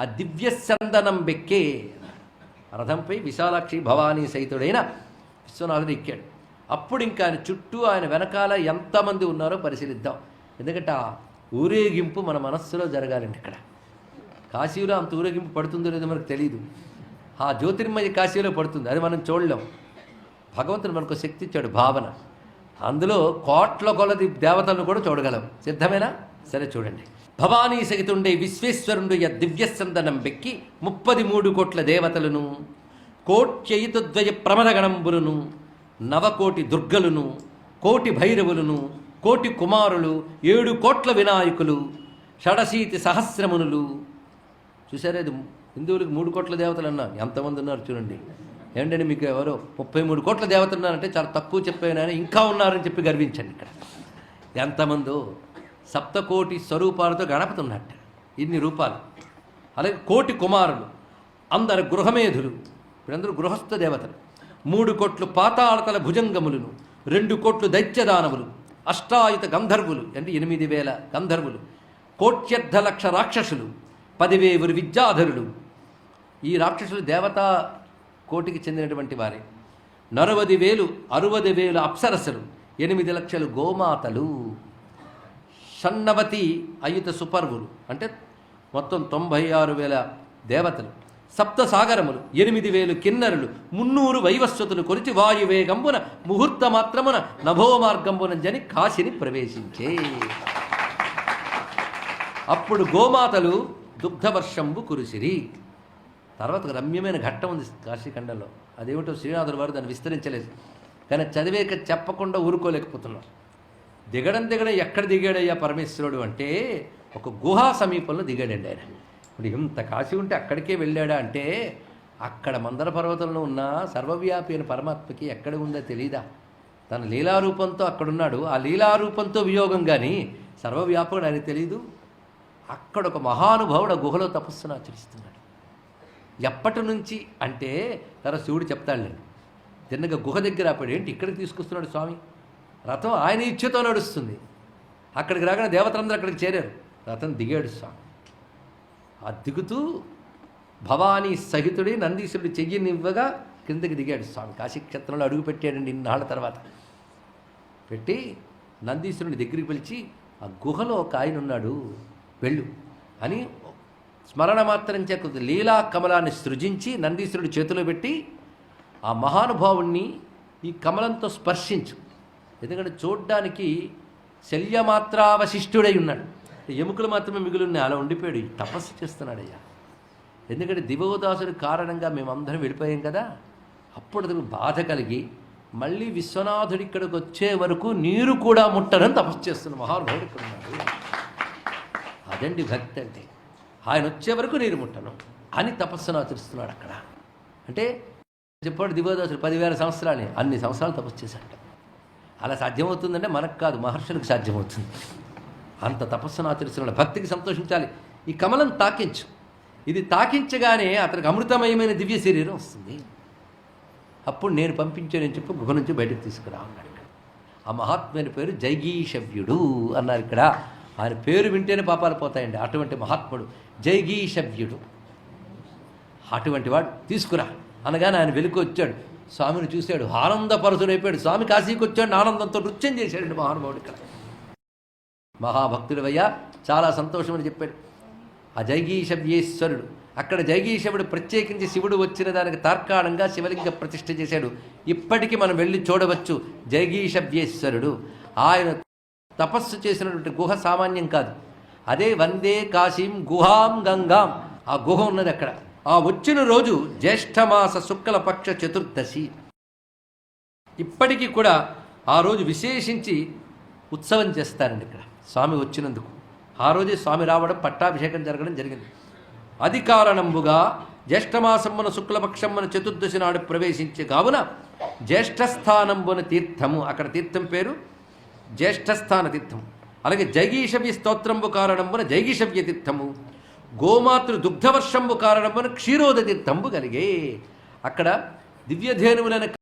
ఆ దివ్య సందనం బెక్కే రథంపై విశాలాక్షి భవానీ సహితుడైన విశ్వనాథుడు ఎక్కాడు. అప్పుడు ఇంకా ఆయన చుట్టూ ఆయన వెనకాల ఎంతమంది ఉన్నారో పరిశీలిద్దాం. ఎందుకంటే ఆ ఊరేగింపు మన మనస్సులో జరగాలండి ఇక్కడ. కాశీలో అంత ఊరేగింపు పడుతుందో లేదో మనకు తెలియదు ఆ జ్యోతిర్మయ కాశీలో పడుతుంది అది మనం చూడలేం. భగవంతుడు మనకు శక్తి ఇచ్చాడు భావన. అందులో కోట్ల కొలది దేవతలను కూడా చూడగలం. సిద్ధమేనా? సరే చూడండి. భవానీ సహితుండే విశ్వేశ్వరుడు య వెక్కి బెక్కి ముప్పది మూడు కోట్ల దేవతలను కోట్యయుతద్వయ ప్రమదగణంబులను నవకోటి దుర్గలను కోటి భైరవులను కోటి కుమారులు ఏడు కోట్ల వినాయకులు షడశీతి సహస్రమునులు. చూసారా ఇది? హిందువులకు మూడు కోట్ల దేవతలు అన్నా ఎంతమంది ఉన్నారు చూడండి. ఏంటంటే మీకు ఎవరో? ముప్పై మూడు కోట్ల దేవతలు ఉన్నారంటే చాలా తక్కువ చెప్పాను ఇంకా ఉన్నారని చెప్పి గర్వించండి ఇక్కడ. ఎంతమందో? సప్తకోటి స్వరూపాలతో గణపతి ఉన్నట్ట ఇన్ని రూపాలు. అలాగే కోటి కుమారులు అందరు గృహమేధులు వీరందరూ గృహస్థ దేవతలు. మూడు కోట్లు పాతాళతల భుజంగములను రెండు కోట్లు దైత్యదానవులు అష్టాయుత గంధర్వులు అంటే ఎనిమిది వేల గంధర్వులు కోట్యర్ధ లక్ష రాక్షసులు పదివేవురు విద్యాధరులు. ఈ రాక్షసులు దేవతా కోటికి చెందినటువంటి వారే. నరవది వేలు అరవది వేలు అప్సరసలు ఎనిమిది లక్షలు గోమాతలు. షణ్ణవతి అయుత సుపర్వులు. అంటే మొత్తం తొంభై ఆరు వేల దేవతలు. సప్త సాగరములు ఎనిమిది వేలు కిన్నరులు మున్నూరు వైవస్వతులు కొలిచి వాయువేగంబున ముహూర్త మాత్రమున నభోమార్గంబున జని కాశిని ప్రవేశించే. అప్పుడు గోమాతలు దుగ్ధవర్షంబు కురిసిరి. తర్వాత రమ్యమైన ఘట్టం ఉంది కాశీఖండంలో. అదేమిటో శ్రీనాథుడు వారు దాన్ని విస్తరించలేదు. కానీ చదివేక చెప్పకుండా ఊరుకోలేకపోతున్నారు. దిగడం దిగడం ఎక్కడ దిగాడయ్యా పరమేశ్వరుడు అంటే ఒక గుహా సమీపంలో దిగాడండి ఆయన. ఇప్పుడు ఇంత కాశీ ఉంటే అక్కడికే వెళ్ళాడా అంటే అక్కడ మందర పర్వతంలో ఉన్న సర్వవ్యాపి అయిన పరమాత్మకి ఎక్కడ ఉందో తెలీదా? తన లీలారూపంతో అక్కడున్నాడు. ఆ లీలారూపంతో వియోగం కానీ సర్వవ్యాపకుడు ఆయన తెలీదు. అక్కడ ఒక మహానుభావుడు ఆ గుహలో తపస్సును ఆచరిస్తున్నాడు. ఎప్పటి నుంచి అంటే తన శివుడు చెప్తాడులేండి. తిన్నగా గుహ దగ్గర అప్పుడు ఏంటి ఇక్కడికి తీసుకొస్తున్నాడు స్వామి? రథం ఆయన ఇచ్ఛతో నడుస్తుంది. అక్కడికి రాగానే దేవతలందరూ అక్కడికి చేరారు. రథం దిగాడు స్వామి. ఆ దిగుతూ భవానీ సహితుడి నందీశ్వరుడు చెయ్యినివ్వగా కిందకి దిగాడు స్వామి. కాశీక్షేత్రంలో అడుగు పెట్టాడండి ఇన్నాళ్ళ తర్వాత. పెట్టి నందీశ్వరుని దగ్గరికి పిలిచి ఆ గుహలో ఒక ఆయన ఉన్నాడు వెళ్ళు అని స్మరణ మాత్రం చేత లీలా కమలాన్ని సృజించి నందీశ్వరుడి చేతిలో పెట్టి ఆ మహానుభావుణ్ణి ఈ కమలంతో స్పర్శించు. ఎందుకంటే చూడ్డానికి శల్యమాత్రావశిష్టుడై ఉన్నాడు. ఎముకలు మాత్రమే మిగులున్నాయి అలా ఉండిపోయాడు. తపస్సు చేస్తున్నాడయ్యా. ఎందుకంటే దివోదాసుడి కారణంగా మేమందరం వెళ్ళిపోయాం కదా. అప్పుడు అతను బాధ కలిగి మళ్ళీ విశ్వనాథుడి ఇక్కడికి వచ్చే వరకు నీరు కూడా ముట్టనని తపస్సు చేస్తున్న మహానుభావుడు ఇక్కడ ఉన్నాడు. అదండి భక్తి అంటే. ఆయన వచ్చే వరకు నీరు ముట్టను అని తపస్సును ఆచరిస్తున్నాడు అక్కడ. అంటే చెప్పాడు దివోదాసుడు పదివేల సంవత్సరాలని అన్ని సంవత్సరాలు తపస్సు చేశాడు అలా సాధ్యమవుతుందంటే మనకు కాదు మహర్షులకు సాధ్యమవుతుంది. అంత తపస్సును ఆచరిస్తున్న భక్తికి సంతోషించాలి. ఈ కమలం తాకించు. ఇది తాకించగానే అతనికి అమృతమయమైన దివ్య శరీరం వస్తుంది. అప్పుడు నేను పంపించానని చెప్పి గుహ నుంచి బయటకు తీసుకురా అన్నాడు ఇక్కడ. ఆ మహాత్మైన పేరు జైగీషవ్యుడు అన్నారు ఇక్కడ. ఆయన పేరు వింటేనే పాపాలు పోతాయండి. అటువంటి మహాత్ముడు జైగీషవ్యుడు. అటువంటి వాడు తీసుకురా. అనగానే ఆయన వెలుకొచ్చాడు స్వామిని చూశాడు ఆనందపరచుడైపోయాడు స్వామి కాశీకి వచ్చాడు ఆనందంతో నృత్యం చేశాడండి మహానుభావుడు ఇక్కడ. మహాభక్తుడవయ్యా చాలా సంతోషం అని చెప్పాడు. ఆ జైగీషవ్యేశ్వరుడు అక్కడ జైగీషవుడు ప్రత్యేకించి శివుడు వచ్చిన దానికి తార్కాణంగా శివలింగ ప్రతిష్ఠ చేశాడు. ఇప్పటికీ మనం వెళ్ళి చూడవచ్చు జైగీషవ్యేశ్వరుడు. ఆయన తపస్సు చేసినటువంటి గుహ సామాన్యం కాదు. అదే వందే కాశీం గుహాం గంగాం. ఆ గుహ ఉన్నది అక్కడ. ఆ వచ్చిన రోజు జ్యేష్ఠమాస శుక్లపక్ష చతుర్దశి. ఇప్పటికీ కూడా ఆ రోజు విశేషించి ఉత్సవం చేస్తారండి ఇక్కడ. స్వామి వచ్చినందుకు. ఆ రోజే స్వామి రావడం పట్టాభిషేకం జరగడం జరిగింది. అది అధికారణంబుగా జ్యేష్ఠమాసమ్మన శుక్లపక్షమ్మన చతుర్దశి నాడు ప్రవేశించే కావున జ్యేష్ఠస్థానంబున తీర్థము అక్కడ తీర్థం పేరు జ్యేష్ఠస్థాన తీర్థం. అలాగే జగీషవి స్తోత్రంబు కారణంబున జైగీషవ్య తీర్థము. గోమాతృ దుగ్ధవర్షంబు కారణమున క్షీరోదతి తంబు కలిగే. అక్కడ దివ్యధేనువులైన